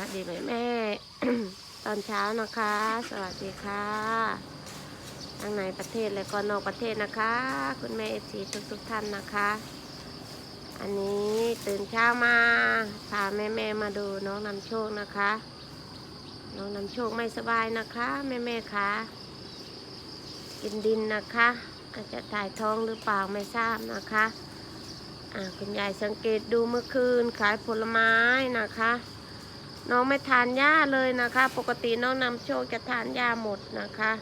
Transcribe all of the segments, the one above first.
วัสดีแม่แม่ ตอนเช้านะคะ สวัสดีค่ะทั้งในประเทศและก็นอกประเทศนะคะ คุณแม่เอฟซีทุกทุกๆท่านนะคะ อันนี้ตื่นเช้ามาพาแม่แม่ๆมาดูน้องนำโชคนะคะ น้องนำโชคไม่สบายนะคะ แม่แม่ๆคะกินดินนะคะ อาจจะถ่ายท้องหรือเปล่าไม่ทราบนะคะอ่าคุณยายสังเกตดูเมื่อคืนขายผลไม้นะคะ น้องไม่ทานหญ้าเลยนะคะ ปกติน้องนำโชคจะทานหญ้าหมดนะคะ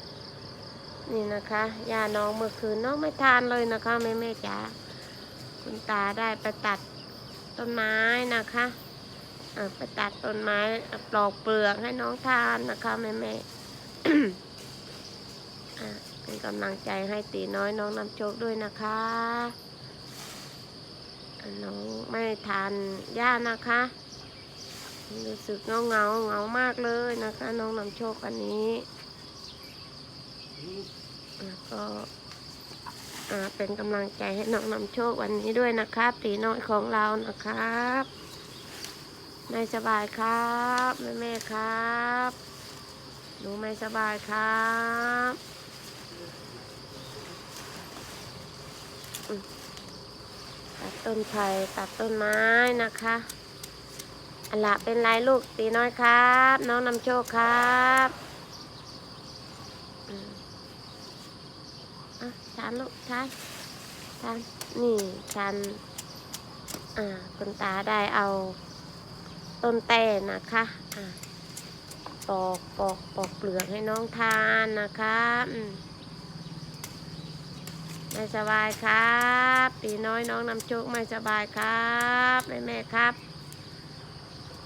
นี่นะคะหญ้าน้องเมื่อคืนน้องไม่ทานเลยนะคะแม่แม่จ๋าคุณตาได้ไปตัดต้นไม้นะคะไปตัดต้นไม้ปลอกเปลือกให้น้องทานนะคะแม่แม่อ่าเป็นกำลังใจให้ตีน้อยน้องนำโชคด้วยนะคะน้องไม่ทานหญ้านะคะ รู้สึกเงาเงาเงามากเลยนะคะ น้องนำโชคอันนี้แล้วก็เป็นกำลังใจให้น้องนำโชควันนี้ด้วยนะครับตีน้อยของเรานะครับไม่สบายครับแม่แม่ครับหนูไม่สบายครับตัดต้นไผ่ตัดต้นไม้นะคะ อันละเป็นไรลูกตีน้อยครับ น้องนำโชคครับอะทานลูกทานทานนี่ทานอ่าคุณตาได้เอาต้นแต่นะคะอ่าปอกปอกปอกเปลือกให้น้องทานนะคะอืมไม่สบายครับ ตีน้อยน้องนำโชคไม่สบายครับแม่แม่ครับ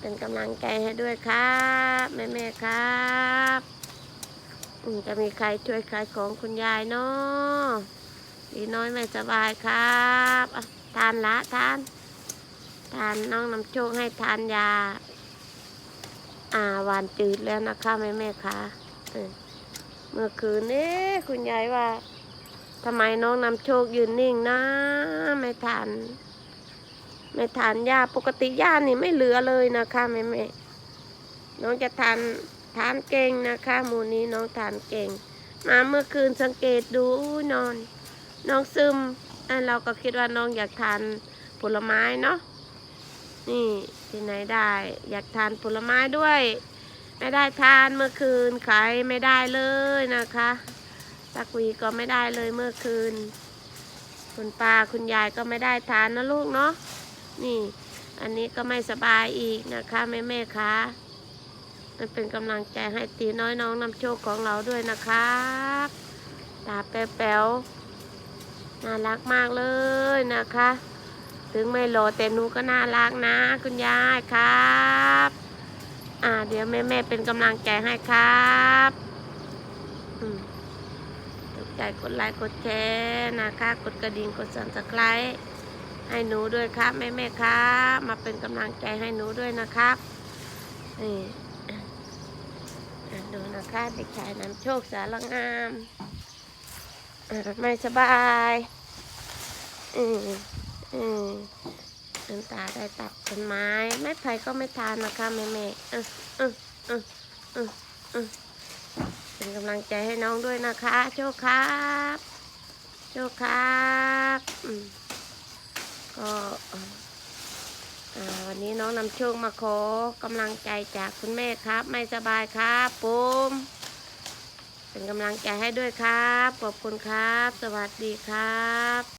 เป็นกำลังใจให้ด้วยครับแม่แม่ๆครับจะมีใครช่วยขายของคุณยายเนาะดีน้อยไม่สบายครับทานละทาน ทานน้องนำโชคให้ทานยา อ่าหวานจืดแล้วนะคะแม่แม่ๆคะเออเมื่อคืนนี้คุณยายว่าทำไมน้องนำโชคยืนนิ่งนะ ไม่ทาน ไม่ทานยาปกติยานี่ไม่เหลือเลยนะคะแม่แม่น้องจะทานทานเก่งนะคะหมูนี้น้องทานเก่ง มาเมื่อคืนสังเกตดูนอน น้องซึมอ่เราก็คิดว่าน้องอยากทานผลไม้เนาะนี่ที่ไหนได้ อยากทานผลไม้ด้วย ไม่ได้ทานเมื่อคืนขายไม่ได้เลยนะคะสักวีก็ไม่ได้เลยเมื่อคืน คุณป้าคุณยายก็ไม่ได้ทานนะลูกเนาะ นี่ อันนี้ก็ไม่สบายอีกนะคะแม่แม่คะมันเป็นกำลังใจให้ตีน้อยน้องนำโชคของเราด้วยนะครับตาแป๋วน่ารักมากเลยนะคะ ถึงไม่โหลแต่หนูก็น่ารักนะ คุณยายครับอ่าเดี๋ยวแม่แม่เป็นกำลังใจให้ครับถูกใจกดไลค์กดแชร์นะคะ กดกระดิ่งกดสั่นสไครต์ ให้หนูด้วยครับแม่แม่ครับมาเป็นกำลังใจให้หนูด้วยนะครับนี่ดูนะคะเด็กชายนำโชคสารงามไม่สบายอืมอืมน้ำตาได้ตัดต้นไม้ไม้ไผ่ก็ไม่ทานนะคะแม่แม่ๆอะอะอะอะอะเป็นกำลังใจให้น้องด้วยนะคะ โชคครับ โชคครับอืม ก็วันนี้น้องนำโชคมาขอกำลังใจจากคุณแม่ครับ ไม่สบายครับปุ้มเป็นกำลังใจให้ด้วยครับ ขอบคุณครับ สวัสดีครับ